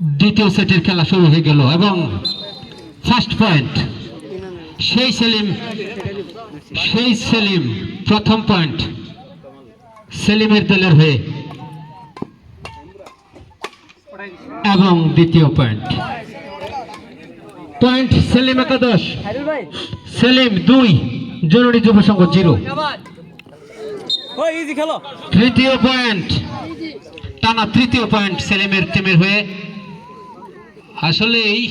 দ্বিতীয় সেটের খেলা শুরু হয়ে গেল এবং ফার্স্ট পয়েন্ট সেই সেলিম সেই সেলিম প্রথম পয়েন্ট সেলিমের দলের হয়ে এবং দ্বিতীয় পয়েন্ট পয়েন্ট সেলিম একাদশ সেলিম দুই জরুরি যুব সংঘ জিরো। তৃতীয় পয়েন্ট টানা তৃতীয় পয়েন্ট সেলিমের টিমের হয়ে আসলে এই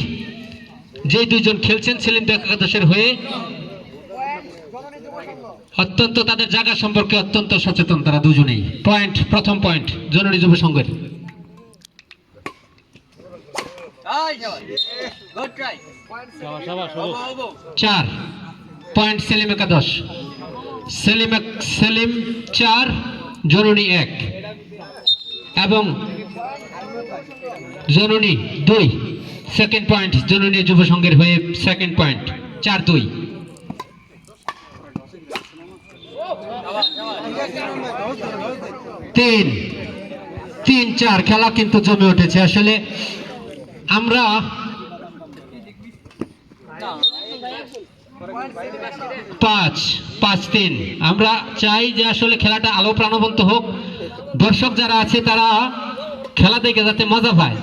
যে দুইজন খেলছেন সেলিম একাদশের হয়ে অত্যন্ত তাদের জায়গা সম্পর্কে অত্যন্ত সচেতন তারা দুজনেই। পয়েন্ট, প্রথম পয়েন্ট জননী যুব সংঘের। চার, পয়েন্ট সেলিম একাদশ। সেলিম সেলিম চার জননী এক। এবং জননী দুই। সেকেন্ড পয়েন্ট জননী যুব সংঘের হয়ে সেকেন্ড পয়েন্ট চার দুই। তিন। তিন, চার, খেলা কিন্তু জমে উঠেছে। আসলে আমরা পাঁচ পাঁচ, তিন। আমরা চাই যে আসলে খেলাটা আলো প্রাণবন্ত হোক। দর্শক যারা আছে তারা খেলা দেখে যাতে মজা পায়।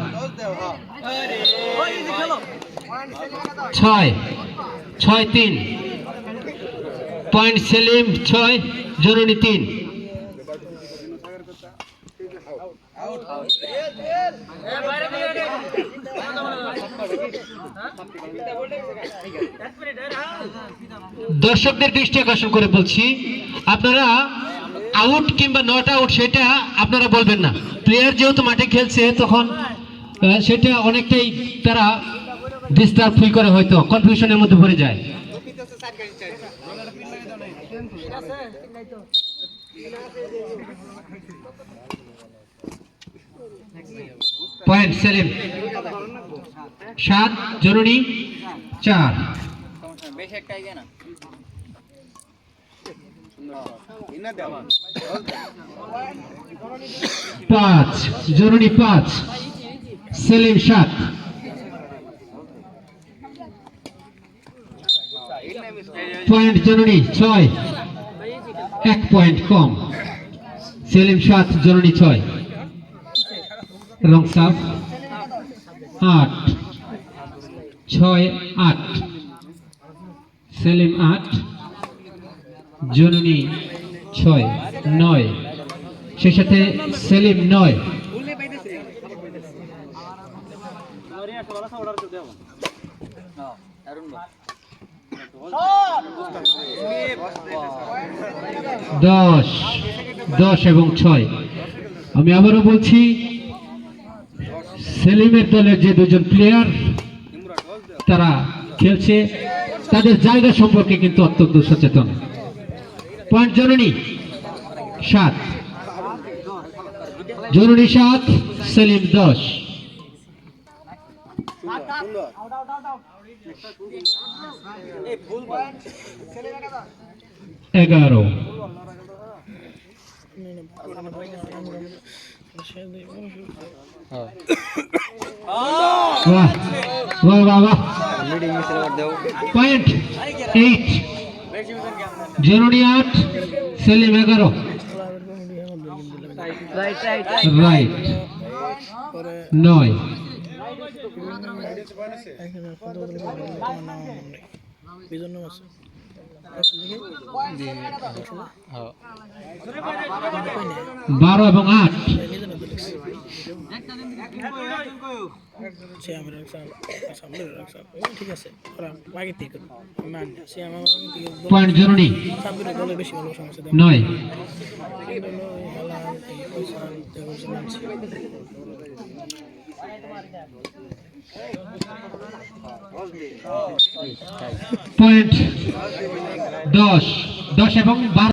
ছয় ছয়, তিন। পয়েন্ট সেলিম, ছয়, জরুরি তিন। দর্শকদের দৃষ্টি আকর্ষণ করে বলছি, আপনারা আউট কিংবা নট আউট সেটা আপনারা বলবেন না। প্লেয়ার যেহেতু মাঠে খেলছে, তখন সেটা অনেকটাই তারা ডিস্টার্ব ফিল করে হয়তো কনফিউশনের মধ্যে পড়ে যায়। পয়েন্ট সেলিম সাত, জরুরি। চার। বেশি পাঁচ জরুরি পাঁচ, সেলিম সাত পয়েন্ট জরুরি ছয়, এক পয়েন্ট কম। সেলিম সাত জরুরি ছয়। রং সাফ। আট, ছয়, আট। সেলিম আট। জননী ছয়, নয়। সে সাথে সেলিম নয়। দশ দশ এবং ছয়। আমি আবারও বলছি, সেলিমের দলের যে দুজন প্লেয়ার তারা খেলছে, তাদের জায়গা সম্পর্কে কিন্তু অত্যন্ত সচেতন। পয়েন্ট জননী সাত জরুরি সাত সেলিম দশ এগারো বাহ বাহ বাহ বাহ পয়েন্ট এইট জরুরি আট সেলিম এগারো। রাইট নয়। বারো এবং আট। সে আমার সামনে ঠিক আছে ওরা আগে থেকে মান সে আমার পয়েন্ট জরুরি। সামনে বলে বেশি ভালো সমস্যা নয়। পয়েন্ট দশ দশ এবং বারো।